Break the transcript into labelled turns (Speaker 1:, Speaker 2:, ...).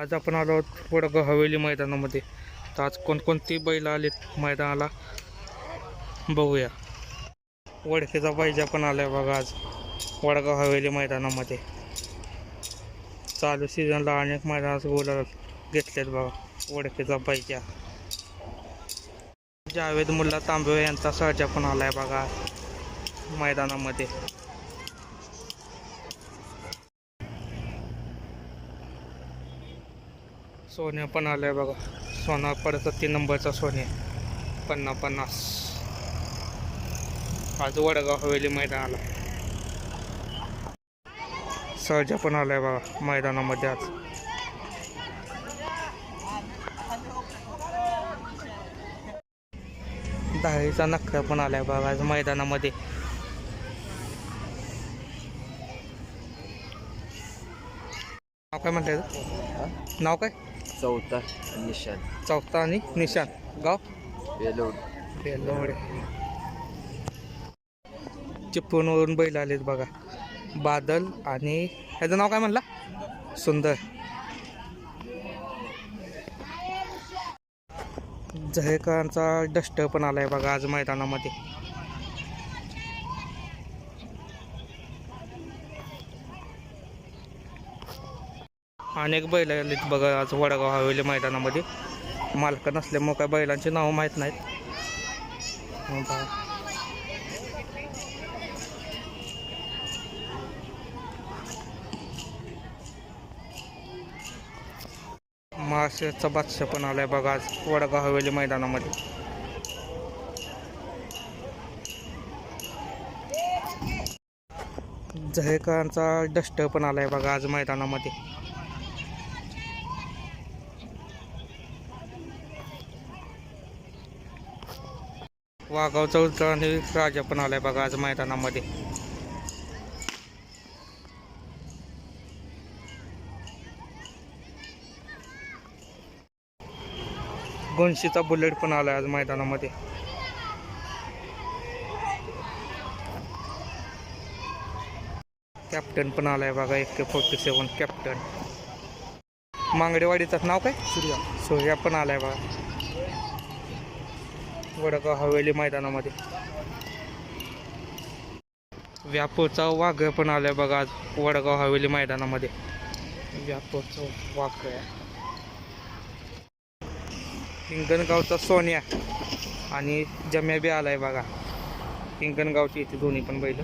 Speaker 1: आज आपण आलो आहोत वडगाव हवेली मैदानामध्ये. तर आज कोणकोणती बैल आलेत मैदानाला? बघूया. वडकेचा पाहिजे पण आलाय बघा आज वडगाव हवेली मैदानामध्ये. चालू सीझनला अनेक मैदानात गोल घेतलेत बघा वडकेचा पाहिजे जावेद मुल्ला तांबे यांचा सर्जा पण आलाय बघा मैदानामध्ये. सोन्या पण आलाय बघा. सोना परत तीन नंबरचा सोन्या पन्नास पन्नास. आज वडगाव हवेली मैदानाला. सहजा पण आलाय बघा मैदानामध्ये आज. दहावीचा नखरा पण आलाय बघा आज मैदानामध्ये. नाव काय म्हणताय? नाव काय?
Speaker 2: चौथा निशान.
Speaker 1: चौथा आणि निशान. गाव?
Speaker 2: बेलोड
Speaker 1: बेलोडे चिपळूणवरून बैल आलेत बघा. बादल आणि ह्याचं नाव काय म्हणला? सुंदर. जहेकरांचा डस्टर पण आलाय बघा आज मैदानामध्ये. अनेक बैल आलेत बघा आज वडगाव हवेली मैदानामध्ये. मालक नसल्यामुळं काय बैलांची नावं माहीत नाहीत. मग माशाचा बादशाह पण आलाय बघा आज वडगाव हवेली मैदानामध्ये. जहेकरांचा डस्टर पण आलाय बघा आज मैदानामध्ये. वाघावचा उलटा आणि राजा पण आलाय बघा आज मैदानामध्ये. गोंशीचा बुलेट पण आलाय आज मैदानामध्ये. कॅप्टन पण आलाय बघा एक के फोर्टी सेवन कॅप्टन. मांगडेवाडीचं नाव काय? सूर्या. सूर्या पण आलाय बघा. वडगाव हवेली मैदानामध्ये. व्यापूरचा वाघ पण आलाय बघा आज वडगाव हवेली मैदानामध्ये. व्यापूरचा वाघ. हिंगणगावचा सोन्या आणि जम्या बी आलाय बघा. हिंगणगावची इथे दोन्ही पण बैल.